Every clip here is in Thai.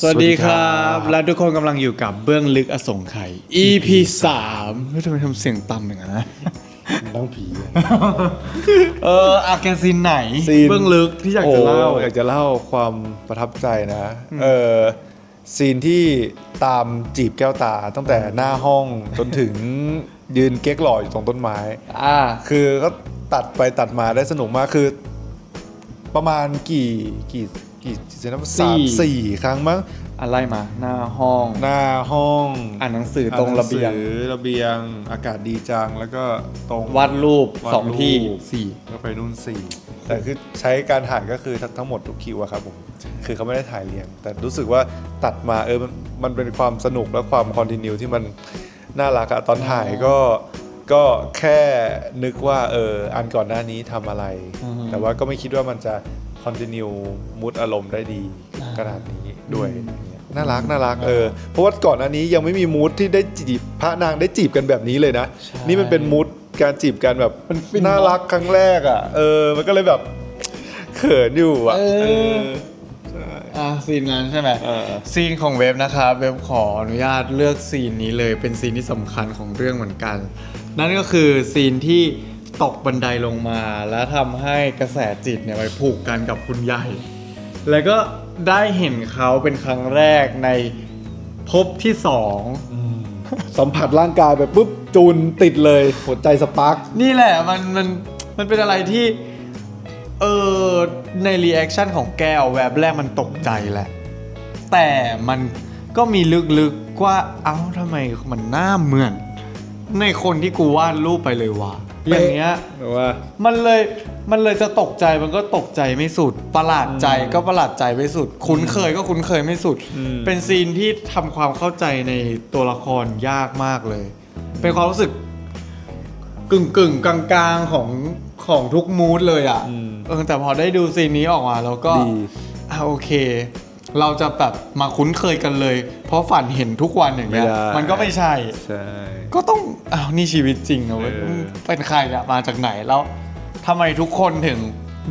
สวัสดีครับ และทุกคนกำลังอยู่กับเบื้องลึกอสงไขย EP 3เฮ้ยทำไมทำเสียงต่ำอย่างนั้นนะต้องผีอะเอออาแกซินไหน ซีนเบื้องลึกที่อยากจะเล่าโอยากจะเล่าความประทับใจนะเออซีนที่ตามจีบแก้วตาตั้งแต่หน้าห้องจนถึงยืนเก๊กหล่ออยู่ตรงต้นไม้ อ่า คือก็ตัดไปตัดมาได้สนุกมากคือ ประมาณกี่กี่กี่เซนนะสี่สามสี่ครั้งมั้งอะไรมา หน้าห้อง หน้าห้องอ่านหนังสือตรงระเบียงอ่านหนัสือระเบียงอากาศดีจังแล้วก็ตรงวาดรูปวาดสองที่รูปสี่ก็ไปนู่นสี่แต่คือใช้การถ่ายก็คือทั้งทั้งหมดทุกคิวอะครับผมคือเขาไม่ได้ถ่ายเรียง แต่รู้สึกว่าตัดมาเออมันมันเป็นความสนุกและความคอนติเนียที่มันน่ารักอะตอนถ่ายก็ ก็แค่นึกว่าเอออันก่อนหน้านี้ทำอะไรแต่ว่าก็ไม่คิดว่ามันจะคอนติเนียมุดอารมณ์ได้ดีขนาดนี้ด้วยน่ารักน่ารักเออเพราะว่าก่อนหน้านี้ยังไม่มีมูดที่ได้จีบพระนางได้จีบกันแบบนี้เลยนะนี่มันเป็นมูดการจีบกันแบบมันฟินน่ารักครั้งแรกอะเออมันก็เลยแบบ เขินอยู่อะเออ เออใช่ อ่าซีนนั้นใช่ไหมเออ ซีนของเว็บนะครับ เว็บขออนุญาตเลือกซีนนี้เลย เป็นซีนที่สำคัญของเรื่องเหมือนกัน นั่นก็คือซีนที่ตกบันไดลงมา แล้วทำให้กระแสจิตเนี่ยไปผูกกันกับคุณใหญ่ แล้วก็ได้เห็นเขาเป็นครั้งแรกในภพที่สอง สัมผัสร่างกายไปปุ๊บจูนติดเลยหัวใจสปาร์ก นี่แหละมันมันมันเป็นอะไรที่ เออในรีแอคชั่นของแก้วแวบแรกมันตกใจแหละ แต่มันก็มีลึกๆว่าเอ้าทำไมมันหน้าเหมือน ในคนที่กูวาดรูปไปเลยวะอย่างเงี้ยหรือว่ามันเลยมันเลยจะตกใจมันก็ตกใจไม่สุด ประหลาดใจก็ประหลาดใจไม่สุด คุ้นเคยก็คุ้นเคยไม่สุดอืมเป็นซีนที่ทำความเข้าใจในตัวละครยากมากเลย เป็นความรู้สึก กึ่งกึ่งกลางกลางๆของของทุกมูดเลยอะอืม เออแต่พอได้ดูซีนนี้ออกมาแล้วก็ดี อะโอเค เราจะแบบมาคุ้นเคยกันเลย เพราะฝันเห็นทุกวันอย่างเงี้ยไม่ได้ มันก็ไม่ใช่ ใช่ ก็ต้องอ้าวนี่ชีวิตจริงนะเว้ยเออเป็นใครอะมาจากไหนแล้วทำไมทุกคนถึง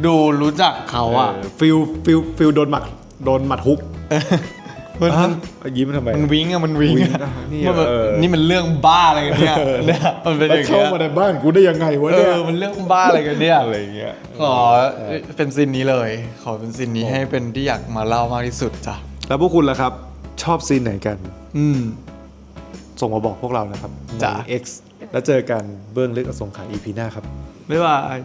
ดูรู้จักเขาอะ ฟิลฟิลฟิลโดนหมัดโดนหมัดฮุก มันอะยิ้มทำไม มันวิ้งอะมันวิ้งวิ้งอะอะนี่มันแบบเออ นี่มันเรื่องบ้าอะไรกันเนี่ยเนี่ยมันเป็นอแล้วย่างเข้าเงี้ยมาในบ้านกูได้ยังไงวะเอเนี่ยอมันเรื่องบ้าอะไรกันเนี่ยอะไรเงี้ยขอเป็นซีนนี้เลย ขอเป็นซีนนี้ให้เป็นที่อยากมาเล่ามากที่สุดจ้ะแล้วพวกคุณล่ะครับ ชอบซีนไหนกัน อืม ส่งมาบอกพวกเรานะครับจ้ะ ใน X แล้วเจอกันเบื้องลึกอสงไขย EP หน้าครับ บ๊ายบาย